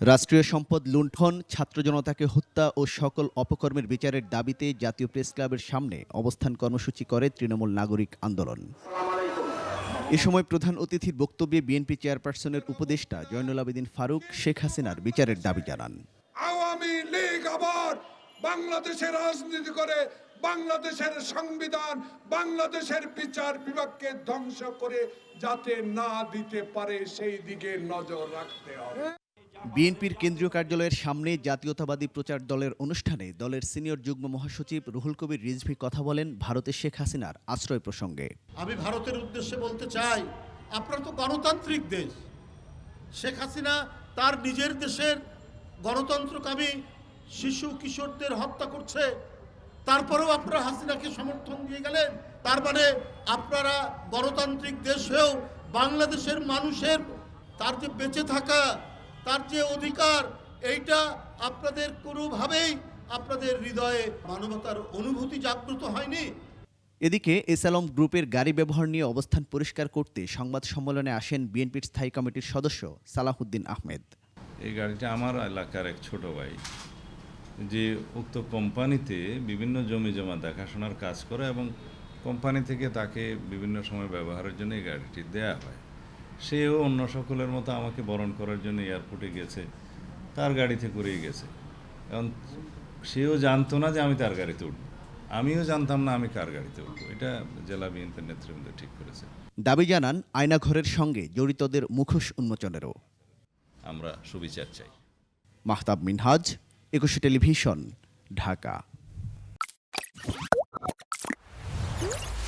রাষ্ট্রীয় সম্পদ লুণ্ঠন, ছাত্র জনতাকে হত্যা ও সকল অপকর্মের বিচারের দাবিতে জাতীয় প্রেস ক্লাবের সামনে অবস্থান কর্মসূচি করে তৃণমূল নাগরিক আন্দোলন। এ সময় প্রধান অতিথির বক্তব্যে বিএনপি চেয়ারপারসনের উপদেষ্টা জয়নুল আবেদিন ফারুক শেখ হাসিনার বিচারের দাবি জানান। আওয়ামী লীগ আবার বাংলাদেশের রাজনীতি করে, বাংলাদেশের সংবিধান, বাংলাদেশের বিচার বিভাগকে ধ্বংস করে যাতে না দিতে পারে, সেই দিকে নজর রাখতে হবে। বিএনপির কেন্দ্রীয় কার্যালয়ের সামনে জাতীয়তাবাদী প্রচার দলের অনুষ্ঠানে দলের সিনিয়র যুগ্ম মহাসচিব রুহুল কবির রিজভি কথা বলেন ভারতের শেখ হাসিনার আশ্রয় প্রসঙ্গে। আমি ভারতের উদ্দেশ্যে বলতে চাই, আপনারা তো গণতান্ত্রিক দেশ। শেখ হাসিনা তার নিজের দেশের গণতন্ত্রকামী শিশু কিশোরদের হত্যা করছে। তারপরেও আপনারা হাসিনাকে সমর্থন দিয়ে গেলেন। তার মানে আপনারা গণতান্ত্রিক দেশ হয়েও বাংলাদেশের মানুষের তার যে বেঁচে থাকা তার যে অধিকার এইটা আপনাদের কোনোভাবেই আপনাদের হৃদয়ে মানবতার অনুভূতি জাগ্রত হয়নি। এদিকে এসালম গ্রুপের গাড়ি ব্যবহার নিয়ে অবস্থান পরিষ্কার করতে সংবাদ সম্মেলনে আসেন বিএনপির স্থায়ী কমিটির সদস্য সালাহুদ্দিন আহমেদ। এই গাড়িটা আমার এলাকার এক ছোট ভাই যে উক্ত কোম্পানিতে বিভিন্ন জমি জমা দেখাশোনার কাজ করে এবং কোম্পানি থেকে তাকে বিভিন্ন সময় ব্যবহারের জন্য এই গাড়িটি দেয়া হয়। সেও অন্য সকলের মতো আমাকে বরণ করার জন্য এয়ারপোর্টে গেছে তার গাড়িতে করেই গেছে। কারণ সেও জানতো না যে আমি তার গাড়িতে উঠব। আমিও জানতাম না আমি কার গাড়িতে উঠবো। এটা জেলা বিএনপির নেতৃবৃন্দ ঠিক করেছে। দাবি জানান আয়নাঘরের সঙ্গে জড়িতদের মুখোশ উন্মোচনেরও। আমরা সুবিচার চাই। মাহতাব মিনহাজ একুশে টেলিভিশন ঢাকা।